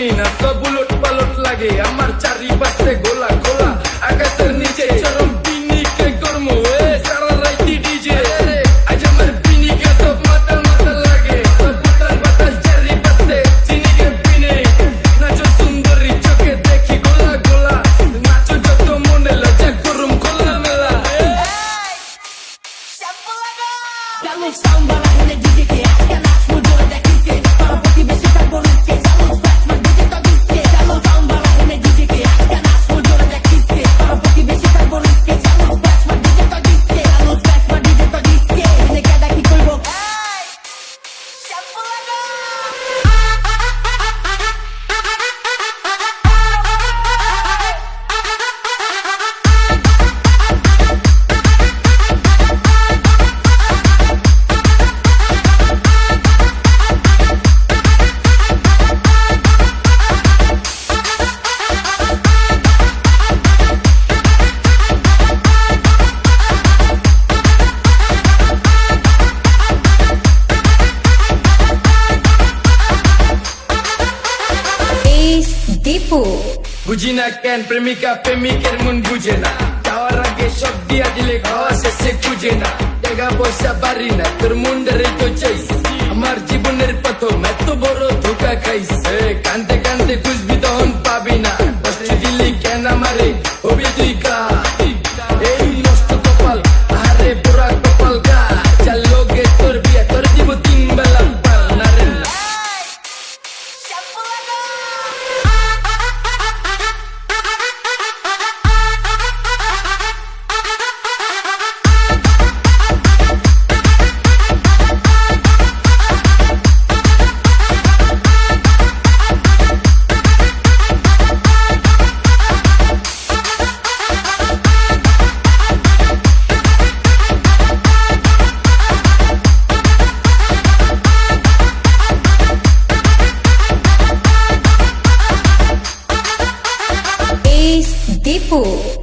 চিনি না সব উলট পালট লাগে। আমার চারিপাশে গোলা গোলা আকাশের নিচে চরম সুন্দরী চোখে মনে মেলা। Póki wiesz, że tak boleskie ciało spać ma বুঝি না কেন প্রেমিকা প্রেমিকের মন বুঝে না যাওয়ার আগে সব দিয়া দিলে খাওয়া শেষে খুঁজে না টাকা পয়সা পারি না তোর মুন্ডারে তো চাইস আমার জীবনের প্রথম এত বড় ধোকা খাইস এ, কানতে কানতে খুঁজবি তখন পাবি না কষ্ট দিলি কেন আমারে হবি তুই কা 哦